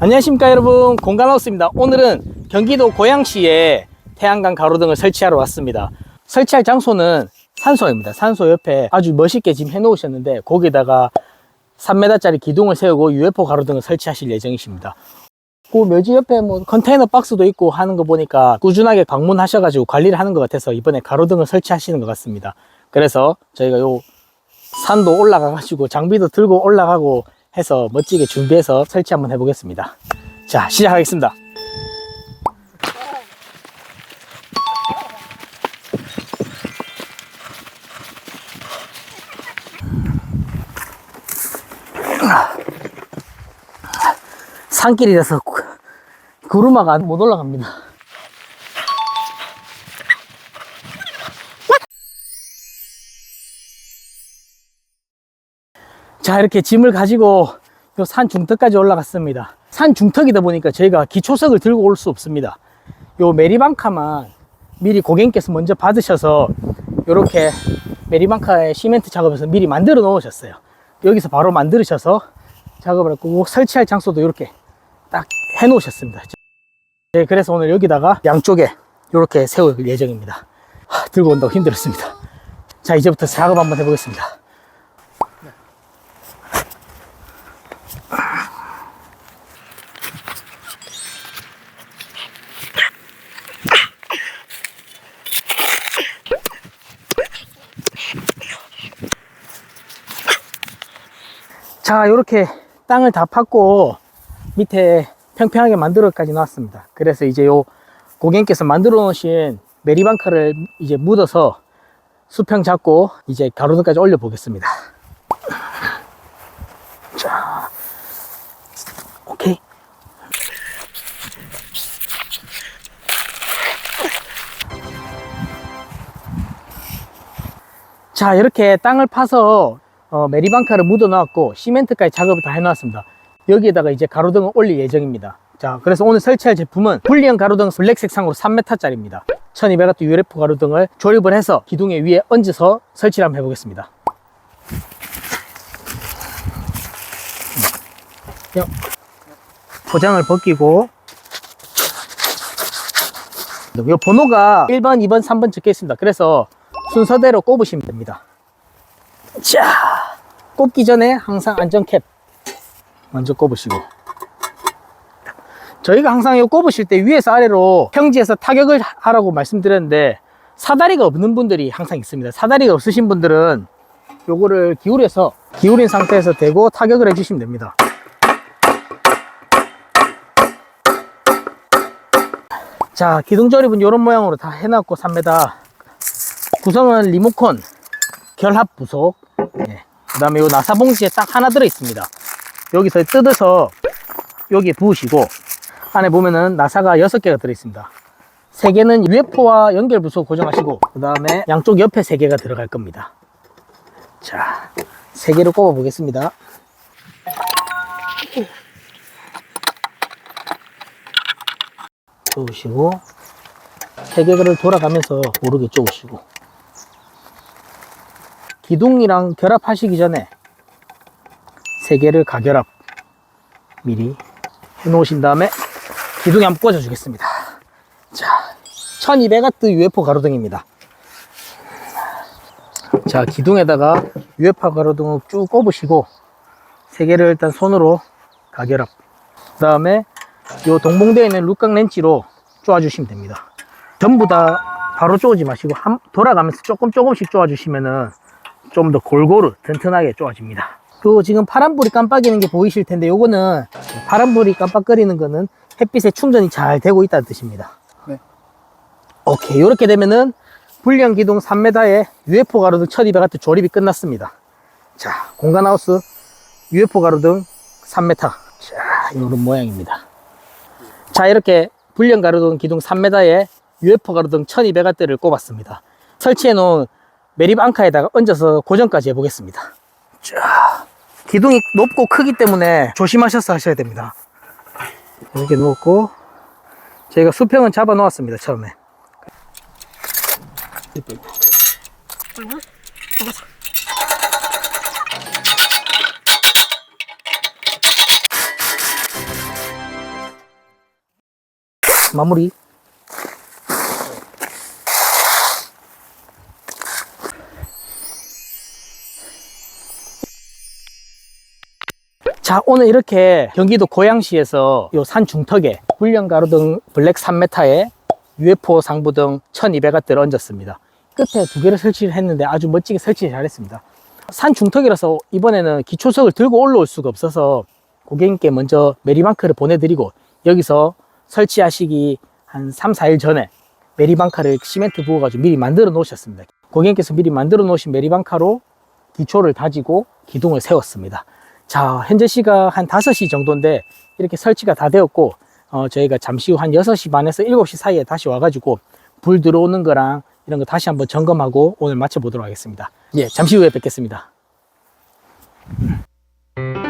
안녕하십니까 여러분. 공간하우스입니다. 오늘은 경기도 고양시에 태양광 가로등을 설치하러 왔습니다. 설치할 장소는 산소입니다. 산소 옆에 아주 멋있게 지금 해 놓으셨는데 거기다가 3m짜리 기둥을 세우고 UFO 가로등을 설치하실 예정이십니다. 그 묘지 옆에 뭐 컨테이너 박스도 있고 하는 거 보니까 꾸준하게 방문하셔 가지고 관리를 하는 것 같아서 이번에 가로등을 설치하시는 것 같습니다. 그래서 저희가 요 산도 올라가 가지고 장비도 들고 올라가고 해서 멋지게 준비해서 설치 한번 해보겠습니다. 자, 시작하겠습니다. 산길이라서 구- 구루마가 못 올라갑니다. 자 이렇게 짐을 가지고 요산 중턱까지 올라갔습니다. 산 중턱이다 보니까 저희가 기초석을 들고 올 수 없습니다. 요 메리방카만 미리 고객님께서 먼저 받으셔서 요렇게 메리방카에 시멘트 작업해서 미리 만들어 놓으셨어요. 여기서 바로 만들으셔서 작업을 했고 설치할 장소도 이렇게 딱 해 놓으셨습니다. 네, 그래서 오늘 여기다가 양쪽에 이렇게 세울 예정입니다. 하, 들고 온다고 힘들었습니다. 자 이제부터 작업 한번 해보겠습니다 자, 이렇게 땅을 다 팠고 밑에 평평하게 만들어까지 놨습니다. 그래서 이제 요 고객님께서 만들어 놓으신 메리방카를 이제 묻어서 수평 잡고 이제 가로등까지 올려 보겠습니다. 자, 오케이. 자, 이렇게 땅을 파서 어, 메리방카를 묻어 놨고 시멘트까지 작업을 다 해놨습니다. 여기에다가 이제 가로등을 올릴 예정입니다. 자, 그래서 오늘 설치할 제품은 불리형 가로등 블랙 색상으로 3m짜리입니다. 1200W UFO 가로등을 조립을 해서 기둥에 위에 얹어서 설치를 한번 해보겠습니다. 야, 포장을 벗기고 이 번호가 1번, 2번, 3번 적혀 있습니다. 그래서 순서대로 꼽으시면 됩니다. 자, 꼽기 전에 항상 안전캡 먼저 꼽으시고. 저희가 항상 이거 꼽으실 때 위에서 아래로 평지에서 타격을 하라고 말씀드렸는데 사다리가 없는 분들이 항상 있습니다. 사다리가 없으신 분들은 요거를 기울여서 기울인 상태에서 대고 타격을 해주시면 됩니다. 자, 기둥 조립은 이런 모양으로 다 해놨고 3m. 구성은 리모컨, 결합 부속, 예. 그 다음에 요 나사 봉지에 딱 하나 들어있습니다. 여기서 뜯어서 여기에 부으시고, 안에 보면은 나사가 6개가 들어있습니다. 3개는 UFO와 연결 부속 고정하시고, 그 다음에 양쪽 옆에 3개가 들어갈 겁니다. 자, 3개를 꼽아 보겠습니다. 쪼으시고, 3개를 돌아가면서 고르게 쪼으시고, 기둥이랑 결합하시기 전에 세 개를 가결합 미리 해 놓으신 다음에 기둥에 한번 꽂아 주겠습니다. 자, 1200W UFO 가로등입니다. 자, 기둥에다가 UFO 가로등을 쭉 꼽으시고 세 개를 일단 손으로 가결합. 그 다음에 요 동봉되어 있는 룩각 렌치로 쪼아 주시면 됩니다. 전부 다 바로 쪼지 마시고 한, 돌아가면서 조금 조금씩 쪼아 주시면은 좀 더 골고루 튼튼하게 쪼아집니다. 그 지금 파란불이 깜빡이는 게 보이실 텐데 요거는 파란불이 깜빡거리는 거는 햇빛에 충전이 잘 되고 있다는 뜻입니다. 네. 오케이. 이렇게 되면은 불량 기둥 3m에 UFO 가로등 1200W 조립이 끝났습니다. 자, 공간하우스 UFO 가로등 3m. 자, 이런 모양입니다. 자, 이렇게 불량 가로등 기둥 3m에 UFO 가로등 1200W를 꼽았습니다. 설치해 놓은 매립 앙카에다가 얹어서 고정까지 해보겠습니다. 자, 기둥이 높고 크기 때문에 조심하셔서 하셔야 됩니다. 이렇게 놓고 저희가 수평은 잡아 놓았습니다. 처음에. 마무리. 자, 오늘 이렇게 경기도 고양시에서 요 산 중턱에 불량 가로등 블랙 3m에 UFO 상부등 1200W를 얹었습니다. 끝에 두 개를 설치를 했는데 아주 멋지게 설치 잘했습니다. 산 중턱이라서 이번에는 기초석을 들고 올라올 수가 없어서 고객님께 먼저 메리방크를 보내드리고 여기서 설치하시기 한 3, 4일 전에 메리방카를 시멘트 부어가지고 미리 만들어 놓으셨습니다. 고객님께서 미리 만들어 놓으신 메리방카로 기초를 다지고 기둥을 세웠습니다. 자, 현재 시각 한 5시 정도인데 이렇게 설치가 다 되었고 어, 저희가 잠시 후 한 6시 반에서 7시 사이에 다시 와가지고 불 들어오는 거랑 이런 거 다시 한번 점검하고 오늘 마쳐보도록 하겠습니다. 예, 잠시 후에 뵙겠습니다. 음.